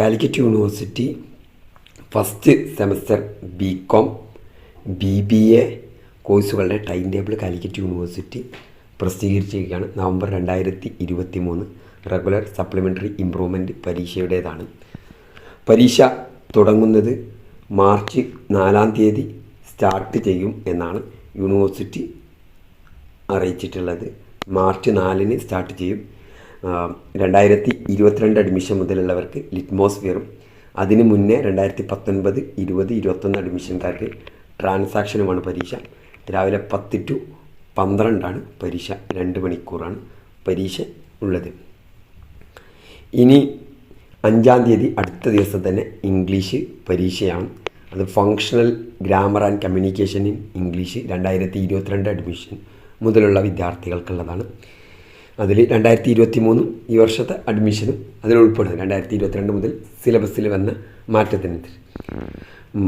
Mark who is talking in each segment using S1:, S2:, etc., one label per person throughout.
S1: Calicut university first semester B com B B A കോഴ്സുകളുടെ time table Calicut university പ്രസിദ്ധീകരിച്ചിരിക്കുകയാണ്. November രണ്ടായിരത്തി ഇരുപത്തി മൂന്ന് റെഗുലർ സപ്ലിമെന്ററി ഇമ്പ്രൂവ്മെന്റ് പരീക്ഷയുടേതാണ്. പരീക്ഷ തുടങ്ങുന്നത് മാർച്ച് നാലാം തീയതി സ്റ്റാർട്ട് ചെയ്യും എന്നാണ് യൂണിവേഴ്സിറ്റി അറിയിച്ചിട്ടുള്ളത്. മാർച്ച് നാലിന് സ്റ്റാർട്ട് ചെയ്യും. രണ്ടായിരത്തി ഇരുപത്തിരണ്ട് അഡ്മിഷൻ മുതലുള്ളവർക്ക് ലിറ്റ്മോസ്ഫിയറും അതിന് മുന്നേ രണ്ടായിരത്തി പത്തൊൻപത് ഇരുപത് ഇരുപത്തൊന്ന് അഡ്മിഷൻകാർക്ക് ട്രാൻസാക്ഷനുമാണ് പരീക്ഷ. രാവിലെ പത്ത് ടു പന്ത്രണ്ടാണ് പരീക്ഷ രണ്ട് മണിക്കൂറാണ് പരീക്ഷ ഉള്ളത്. ഇനി അഞ്ചാം തീയതി അടുത്ത ദിവസം തന്നെ ഇംഗ്ലീഷ് പരീക്ഷയാണ്. അത് functional grammar and communication in English രണ്ടായിരത്തി ഇരുപത്തിരണ്ട് അഡ്മിഷൻ മുതലുള്ള വിദ്യാർത്ഥികൾക്കുള്ളതാണ്. അതിൽ രണ്ടായിരത്തി ഇരുപത്തി മൂന്നും ഈ വർഷത്തെ അഡ്മിഷനും അതിൽ ഉൾപ്പെടുന്നു രണ്ടായിരത്തി ഇരുപത്തിരണ്ട് മുതൽ സിലബസിൽ വന്ന മാറ്റത്തിനെതിരെ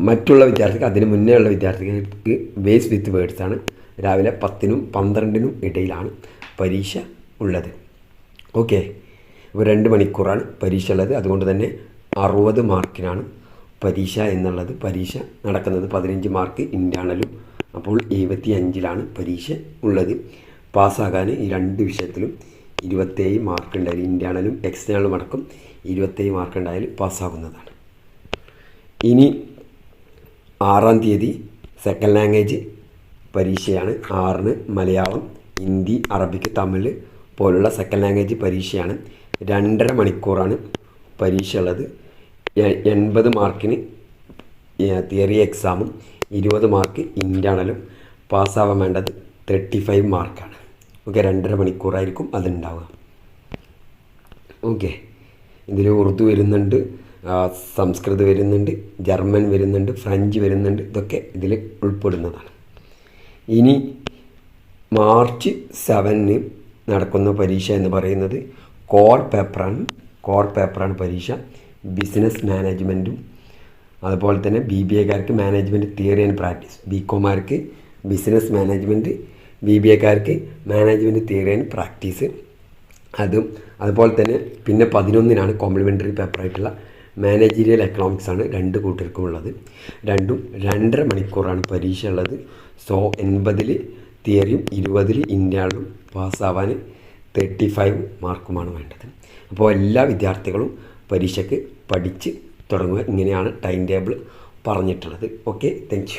S1: മറ്റുള്ള വിദ്യാർത്ഥികൾ അതിന് മുന്നേ ഉള്ള വിദ്യാർത്ഥികൾക്ക് ബേസ് വിത്ത് വേർഡ്സ് ആണ്. രാവിലെ പത്തിനും പന്ത്രണ്ടിനും ഇടയിലാണ് പരീക്ഷ ഉള്ളത്. ഓക്കെ ഇപ്പോൾ രണ്ട് മണിക്കൂറാണ് പരീക്ഷ ഉള്ളത്. അതുകൊണ്ട് തന്നെ അറുപത് മാർക്കിനാണ് പരീക്ഷ എന്നുള്ളത്. പരീക്ഷ നടക്കുന്നത് പതിനഞ്ച് മാർക്ക് ഇന്റേർണലും അപ്പോൾ എഴുപത്തി അഞ്ചിലാണ് പരീക്ഷ ഉള്ളത്. പാസ്സാകാൻ ഈ രണ്ട് വിഷയത്തിലും ഇരുപത്തേഴ് മാർക്ക് ഉണ്ടായാലും ഇന്റേണലും എക്സ്റ്റേണലും അടക്കം ഇരുപത്തേഴ് മാർക്ക് ഉണ്ടായാൽ പാസ്സാകുന്നതാണ്. ഇനി ആറാം തീയതി സെക്കൻഡ് ലാംഗ്വേജ് പരീക്ഷയാണ്. ആറിന് മലയാളം ഹിന്ദി അറബിക്ക് തമിഴ് പോലുള്ള സെക്കൻഡ് ലാംഗ്വേജ് പരീക്ഷയാണ്. രണ്ടര മണിക്കൂറാണ് പരീക്ഷ ഉള്ളത്. എൺപത് മാർക്കിന് തിയറി എക്സാമും ഇരുപത് മാർക്ക് ഇന്റേണലും പാസ്സാവാൻ വേണ്ടത് തേർട്ടി ഫൈവ് മാർക്കാണ് ഓക്കെ രണ്ടര മണിക്കൂറായിരിക്കും അതുണ്ടാവുക. ഓക്കെ ഇതിൽ ഉറുദു വരുന്നുണ്ട് സംസ്കൃതം വരുന്നുണ്ട് ജർമ്മൻ വരുന്നുണ്ട് ഫ്രഞ്ച് വരുന്നുണ്ട് ഇതൊക്കെ ഇതിൽ ഉൾപ്പെടുന്നതാണ്. ഇനി മാർച്ച് സെവനിന് നടക്കുന്ന പരീക്ഷ എന്ന് പറയുന്നത് കോർ പേപ്പറാണ്. കോർ പേപ്പറാണ് പരീക്ഷ. ബിസിനസ് മാനേജ്മെന്റും അതുപോലെ തന്നെ B B എക്കാർക്ക് management theory and practice. B കോമാർക്ക് business management B B എക്കാർക്ക് മാനേജ്മെന്റ് തിയറി ആൻഡ് പ്രാക്ടീസ് അതും അതുപോലെ തന്നെ പിന്നെ പതിനൊന്നിനാണ് കോംപ്ലിമെന്ററി പേപ്പറായിട്ടുള്ള മാനേജീരിയൽ എക്കണോമിക്സ് ആണ് രണ്ട് കൂട്ടർക്കും ഉള്ളത്. രണ്ടും രണ്ടര മണിക്കൂറാണ് പരീക്ഷ ഉള്ളത്. സോ എൺപതിൽ തിയറിയും ഇരുപതിൽ ഇന്ത്യയിലും പാസ്സാവാൻ തേർട്ടി ഫൈവ് മാർക്കുമാണ് വേണ്ടത്. അപ്പോൾ എല്ലാ വിദ്യാർത്ഥികളും പരീക്ഷയ്ക്ക് പഠിച്ച് തുടങ്ങുക. ഇങ്ങനെയാണ് ടൈം ടേബിൾ പറഞ്ഞിട്ടുള്ളത്. Okay thank